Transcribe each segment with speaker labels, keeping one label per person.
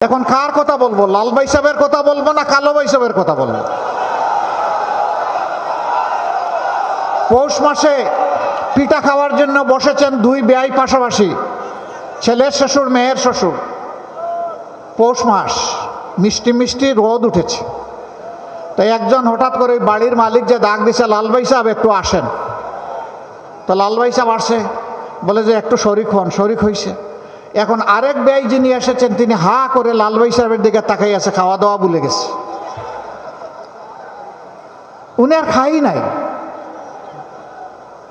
Speaker 1: এখন কার কথা বলব? লাল সাহেবের কথা বলব না কালো সাহেবের কথা বলব? পৌষ মাসে পিঠা খাওয়ার জন্য বসেছেন দুই বেয়াই পাশাপাশি, ছেলের শ্বশুর, মেয়ের শ্বশুর। পৌষ মাস, মিষ্টি মিষ্টি রোদ উঠেছে। তাই একজন হঠাৎ করে বাড়ির মালিক যে ডাক দিছে, লাল ভাই সাহেব একটু আসেন। তো লাল ভাই সাহেব আসে, বলে যে, একটু শরিক হন, শরিক হইছে। এখন আরেক ব্যয় যিনি এসেছেন, তিনি হা করে লাল ভাই সাহেবের দিকে তাকাই আছে খাওয়া দাওয়া ভুলে গেছে। উনি আর খাই নাই।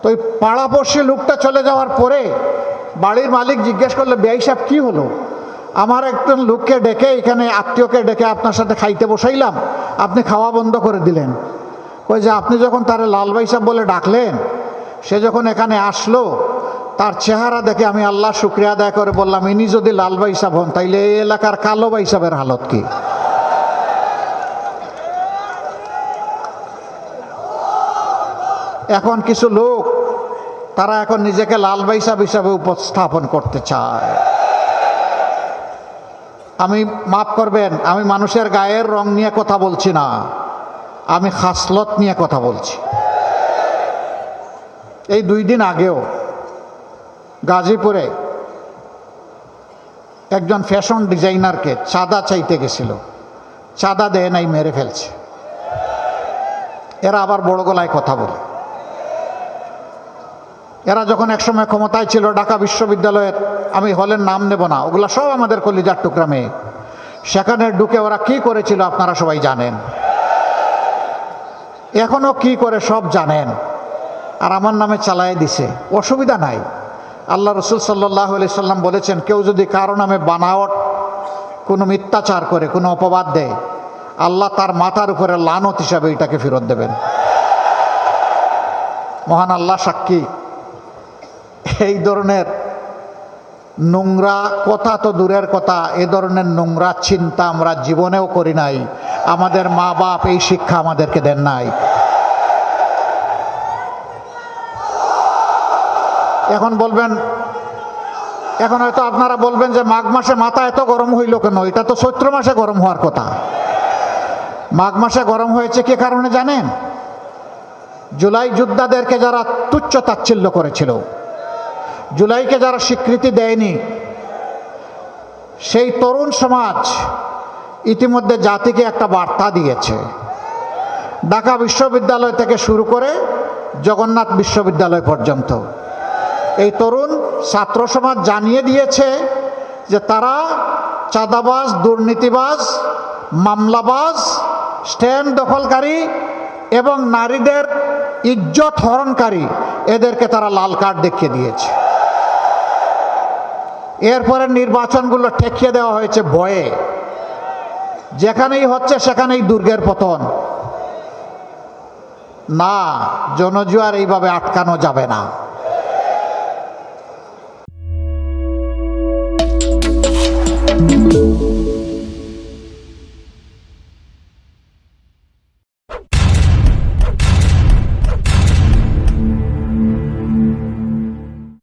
Speaker 1: তো ওই পাড়াপড়শি লোকটা চলে যাওয়ার পরে বাড়ির মালিক জিজ্ঞেস করলে, ব্যয় সাহেব, কী হলো? আমার একজন লোককে ডেকে এখানে আত্মীয়কে ডেকে আপনার সাথে খাইতে বসাইলাম। আপনি খাওয়া বন্ধ করে দিলেন। ওই যে, আপনি যখন তারে লাল ভাই সাহেব বলে ডাকলেন, সে যখন এখানে আসলো তার চেহারা দেখে আমি আল্লাহ শুক্রিয়া আদায় করে বললাম, ইনি যদি লাল ভাই সাহেব হন, তাইলে এই এলাকার কালো ভাই সাহেবের হালত কি? এখন কিছু লোক, তারা এখন নিজেকে লাল ভাই সাহেব হিসাবে উপস্থাপন করতে চায়। আমি, মাফ করবেন, আমি মানুষের গায়ের রং নিয়ে কথা বলছি না, আমি খাসলত নিয়ে কথা বলছি। এই দুই দিন আগেও গাজীপুরে একজন ফ্যাশন ডিজাইনারকে চাঁদা চাইতে গেছিল। চাঁদা দেয় নাই, মেরে ফেলছে। এরা আবার বড় গলায় কথা বলে। এরা যখন একসময় ক্ষমতায় ছিল, ঢাকা বিশ্ববিদ্যালয়ের, আমি হলের নাম নেব না, ওগুলা সব আমাদের কলিজার টুকরা মেয়ে। সেখানে ঢুকে ওরা কি করেছিল আপনারা সবাই জানেন। এখনও কি করে সব জানেন। আর আমার নামে চালায় দিছে। অসুবিধা নাই। আল্লাহ রসুল সাল্লাহ আলি সাল্লাম বলেছেন, কেউ যদি কারও নামে বানাওয়াট, কোনো মিথ্যাচার করে, কোনো অপবাদ দেয়, আল্লাহ তার মাথার উপরে লানত হিসাবে এটাকে ফেরত দেবেন। মহান আল্লাহ সাক্ষী। এই ধরনের নোংরা কথা তো দূরের কথা, এ ধরনের নোংরা চিন্তা আমরা জীবনেও করি নাই। আমাদের মা বাপ এই শিক্ষা আমাদেরকে দেন নাই। এখন বলবেন, এখন হয়তো আপনারা বলবেন যে মাঘ মাসে মাথা এত গরম হইল কেন? এটা তো চৈত্র মাসে গরম হওয়ার কথা। মাঘ মাসে গরম হয়েছে কি কারণে জানেন? জুলাই যোদ্ধাদেরকে যারা তুচ্ছ তাচ্ছিল্য করেছিল, জুলাইকে যারা স্বীকৃতি দেয়নি, সেই তরুণ সমাজ ইতিমধ্যে জাতিকে একটা বার্তা দিয়েছে। ঢাকা বিশ্ববিদ্যালয় থেকে শুরু করে জগন্নাথ বিশ্ববিদ্যালয় পর্যন্ত। এই তরুণ ছাত্র সমাজ জানিয়ে দিয়েছে যে তারা চাঁদাবাজ, দুর্নীতিবাজ, মামলাবাজ, স্ট্যান্ড দখলকারী এবং নারীদের ইজ্জত হরণকারী, এদেরকে তারা লাল কার্ড দেখিয়ে দিয়েছে। এরপরে নির্বাচনগুলো ঠেকিয়ে দেওয়া হয়েছে ভয়ে। যেখানেই হচ্ছে সেখানেই দুর্গের পতন। না, জনজুয়ার এইভাবে আটকানো যাবে না।